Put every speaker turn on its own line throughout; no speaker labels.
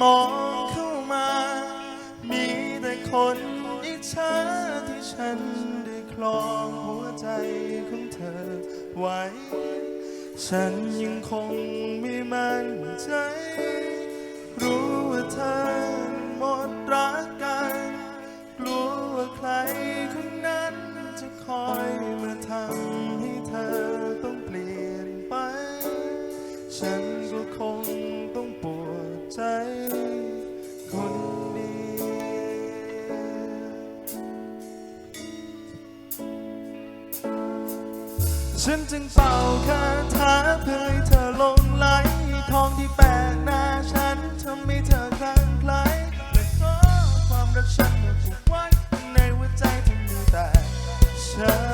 มองเข้ามา มีแต่คนอิจฉาที่ฉันได้คลองหัวใจของเธอไว้ ฉันยังคงไม่มั่นใจ รู้ว่าเธอหมดรักกัน กลัวว่าใครคนนั้นจะคอย ฉันจึงเป่าคาถาเพื่อให้เธอลงไหลทองที่แปะหน้าฉันทำให้เธอคลั่งไคล้และขอความรักฉันมาผูกไว้ในหัวใจที่มีแต่ฉัน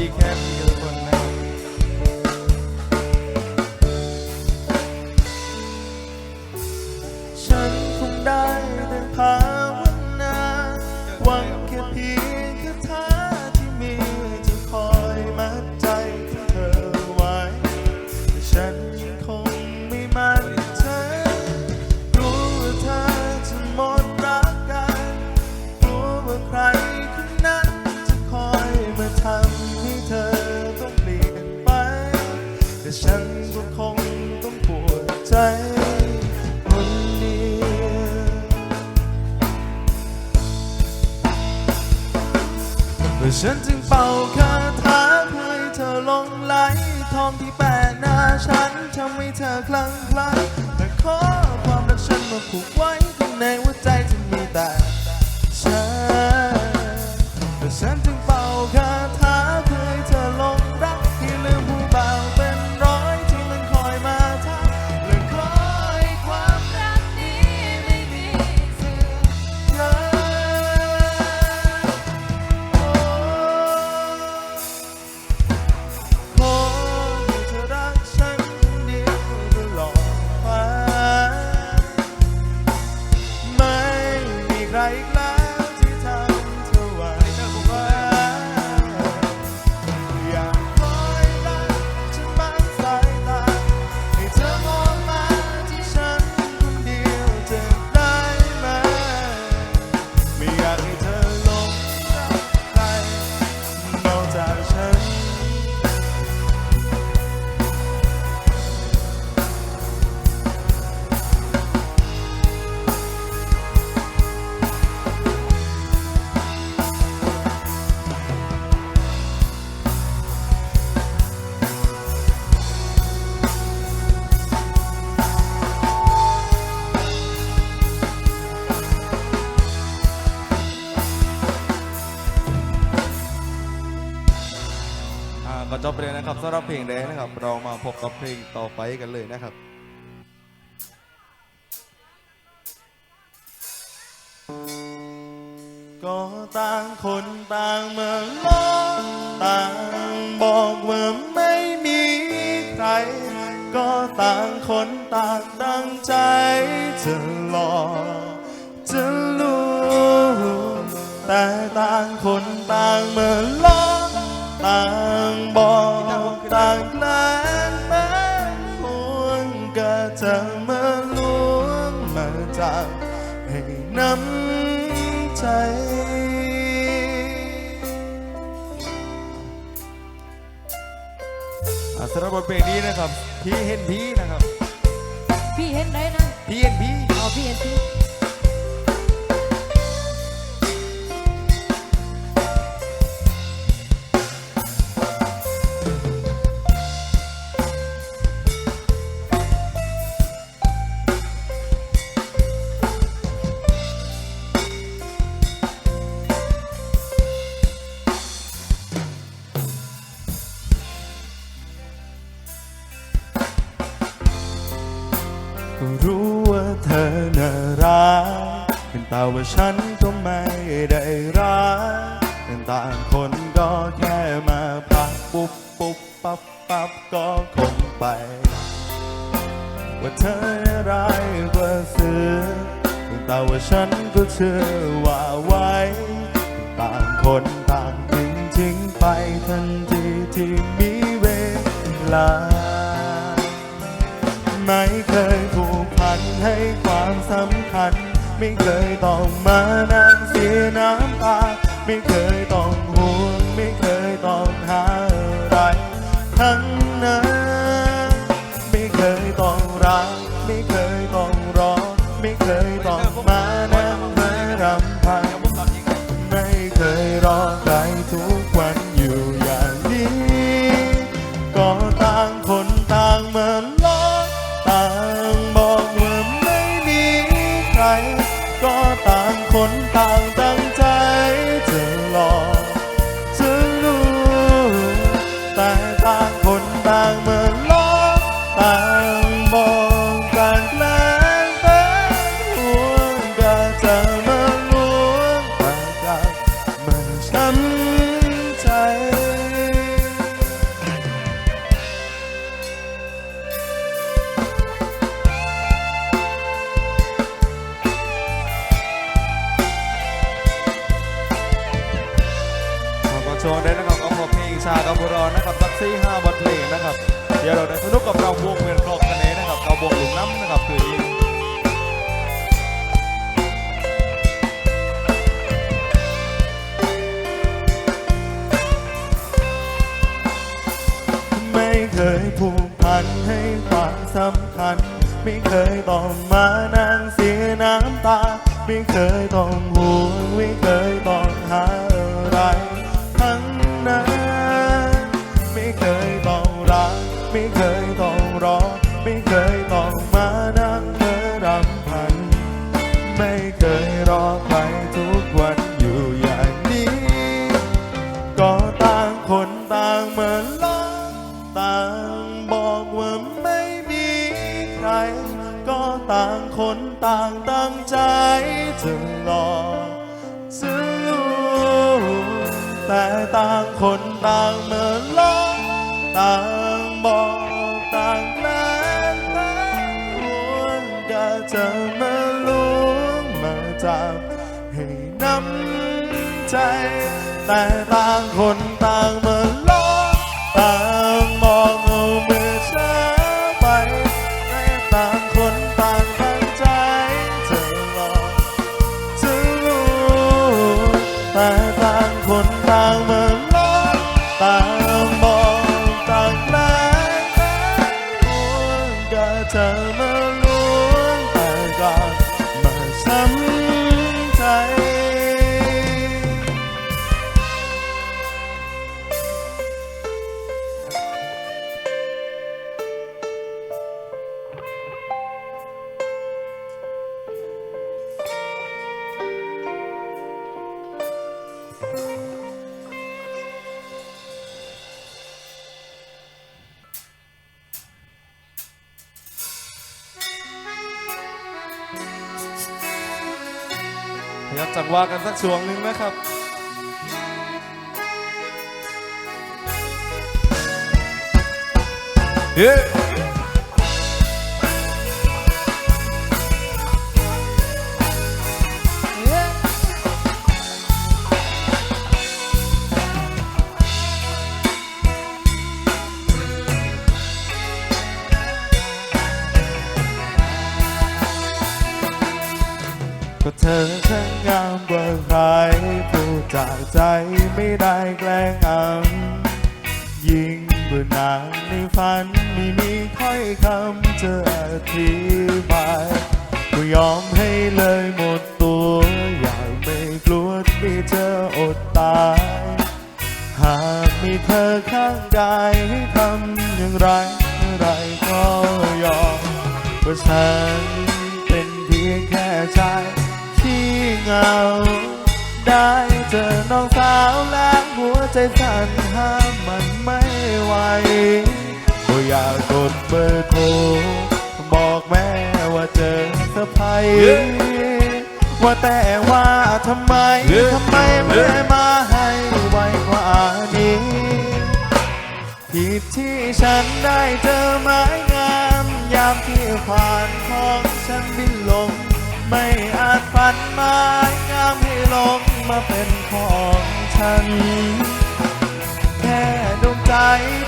ขอ คนเดียวและฉันจึงเป่าคาถาเพื่อให้เธอลงไหลทองที่แปะหน้าฉันทำให้เธอคลั่งไคล้แต่ขอความรักฉันมาผูกไว้ข้างในหัวใจที่มีแต่ อ่าก็จ
บไปเลยนะครับสำหรับเพลงแรกนะครับ เรามาพบกับเพลงต่อไปกันเลยนะครับ
ก็ต่างคนต่างเมื่อลองต่างบอกว่าไม่มีใคร ก็ต่างคนต่างตั้งใจจะหลอกจะรู้แต่ต่างคนต่างเมื่อลอง ต่างบอกต่างแกล้งแม้ควรก็จะมาล้วงมาจากให้น้ำใจ
อ่าสำหรับบทเพลงนี้นะครับ พี่เห็นพี่นะครับ
พี่เห็นได้นะ
พี่เห็นพี่
อ๋อพี่เห็นพี่
ว่าฉันก็ไม่ได้รักต่างคนก็แค่มาพักปุ๊บปุ๊บปั๊บปั๊บก็คงไป ว่าเธอร้ายกว่าเสือแต่ว่าฉันก็เชื่อว่าไว้ ต่างคนต่างทิ้งทิ้งไปทันทีที่มีเวลา ไม่เคยผูกพันให้ความสำคัญ ไม่เคยต้องมานั่งเสียน้ำตา ไม่เคยต้องห่วง ช่
ว์ด้นะครับเอาพอเพลงชากับบุรอนนะครับสักสี่ห้าบทเพลงนะครับ เดี๋ยวเราได้สนุกกับเราวงเวียนครอบกันเองนะครับเราวงหลุมน้ำนะครับคืนนี้
ไม่เคยผูกพันให้ความสำคัญ ไม่เคยต้องมานั่งเสียน้ำตา ไม่เคยต้องห่วงไม่เคยต้อง คนต่างตั้งใจจะหลอกจะรู้แต่ต่างคนต่างเหมือนล้อต่างบอกต่างแกล้งแต่ห่วงก็จะมาล้วงมาจับให้น้ำใจ แต่ต่างคน อยากจังหวะกั
นสักช่วงหนึ่งนะครับเฮ้
ก็เธอช่างงามกว่าใครพูดจากใจไม่ได้แกล้งอำยิ่งเบื่อนางในฝันไม่มีถ้อยคำจะอธิบายก็ยอมให้เลยหมดตัว อยากไม่กลัวที่เธออดตาย หากมีเธอข้างกายให้ทำอย่างไรอะไรก็ยอมเพราะฉัน เหงา ได้เจอน้องสาวแล้วหัวใจสั่นห้ามมันไม่ไหวก็อยากกดเบอร์โทรบอกแม่ว่าเจอสอร์ไพรส์ว่าแต่ว่าทำไม ทำไมไม่มาให้ไวกว่านี้ ผิดที่ฉันได้เจอไม้งาม ยามที่ผ่านของฉันบินลง ไม่อาจฝันไม้งามให้ลงมาเป็นของฉัน แค่ดวงใจ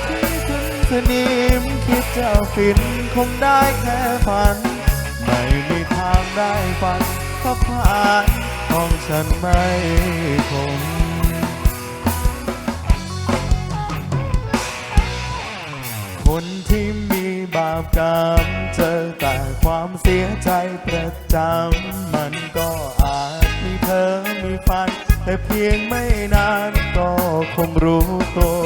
ที่คุณสนิมคิดจะฟินคงได้แค่ฝัน ไม่มีทางได้ฝันถ้าผ่านของฉันไม่คงคนที่มีบาปกรรม ความเสียใจประจำมันก็อาจมีเธอมีฝัน แต่เพียงไม่นานก็คงรู้ตัว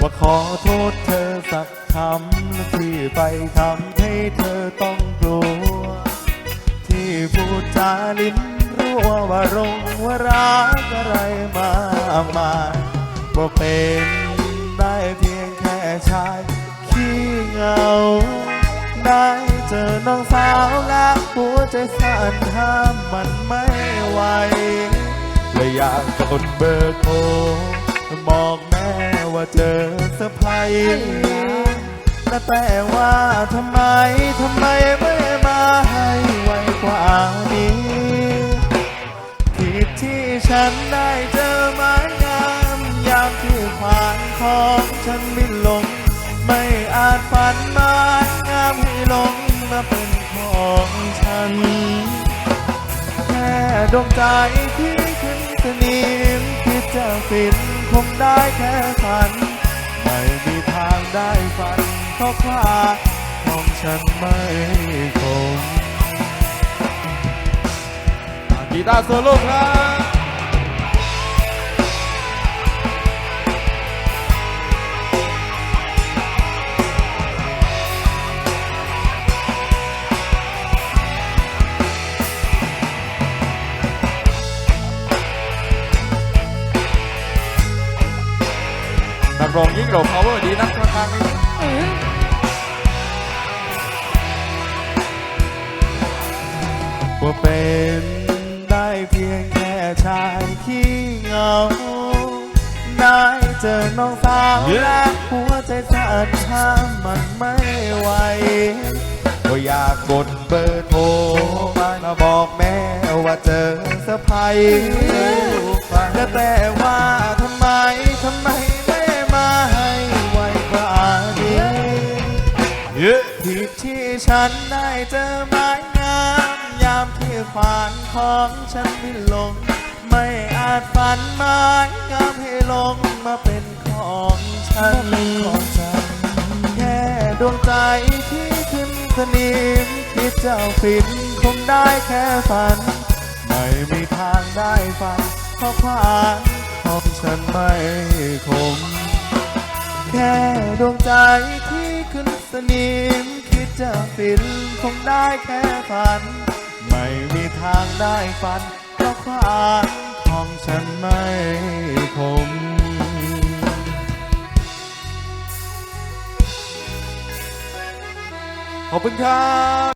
ว่าขอโทษเธอสักคำที่ไปทำให้เธอต้องกลัว ที่พูดจาลิ้นรั่วว่ารงว่ารักอะไรมากมายว่าเป็นได้เพียงแค่ชายขี้เหงาได้ จอน้องสาวแล้วหัวใจสั่นห้ามมันไม่ไหวเลยอยากกดเบอร์โทรบอกแม่ว่าเจอเซอร์ไพรส์และแต่ว่าทำไมทำไมไม่มาให้ไวกว่านี้ผิดที่ฉันได้ ดวงใจที่ขึ้นสนิมคิดจะฟินคงได้แค่ฝัน ไม่มีทางได้ฝันเพราะความของฉันไม่คง
กีตาร์โซโล่ครับ นักร้อรา power ดีนักข้างนี่
เออ
ว่าเป็นได้เพียงแค่ชายขี้เหงาได้เจอน้องสาวและหัวใจสั่นห้ามมันไม่ไหวก็อยากกดเบอร์โทรมาบอกแม่ว่าเจอเซอร์ไพรส์และแต่ว่าทำไมทำไม
ย้
ผิดที่ฉันได้เจอไม้งามยามที่ผ่านของฉันไม่ลง ไม่อาจฝันไม้งามให้ลงมาเป็นของฉันแค่ดวงใจที่ขึ้นสนิมคิดเจ้าฟินคงได้แค่ฝัน ไม่มีทางได้ฝันเพราะความของฉันไม่คงแค่ดวงใจที่ขึ้นสนิม จะฟินคงได้แค่ฝัน ไม่มีทางได้ฝันเพราะความของฉันไม่คม
ขอบคุณครับ